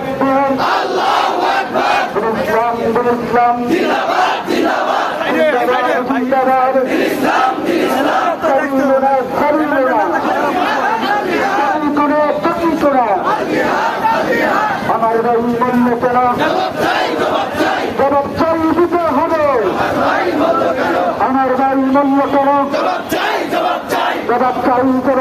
তাকবীর ইসলাম ইসলাম জিন্দাবাদ ছাড়িয়ে ছাড়িয়ে করে চুরি করা আমার ভাই মূল্য কেন জবাব চাই দিতে হবে আমার ভাই মূল্য কেন জবাব চাই জবাব চাই প্রান্তের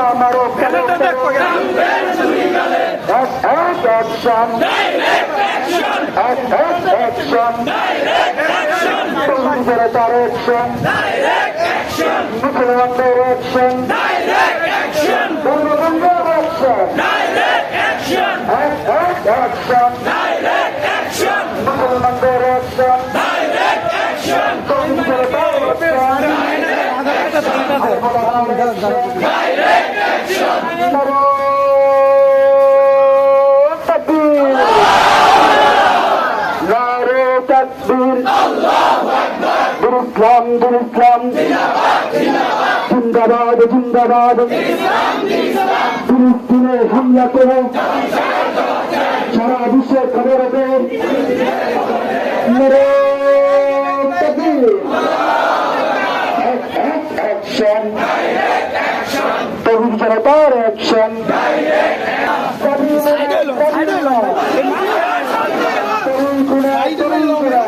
Yoksa અમારો Direct action! Direct action! Direct action! Direct action! Direct action! Direct action! Nuclear direction! Direct action! Nuclear action! Direct action! Direct action! Direct action! Nuclear direction! তাকবীর দুরুসলাম দুরুসলাম জিন্দাবাদ জিন্দাবাদ ফিলিস্তিনে হামলা করে সারা বিশ্বের খবর তরুণ জনতার অ্যাকশন তরুণ কুড়া তরুণ কুড়া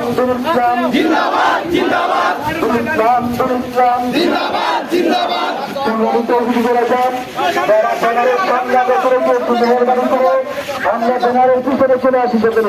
দুরুসলাম দুরুসলাম জিন্দাবাদ জিন্দাবাদ সংগ্রামী তৌহিদ জিন্দাবাদ জিন্দাবাদ আমরা ব্যানারের পিছনে চলে আসি সেখানে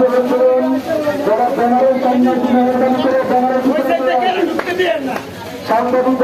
সাংবাদিক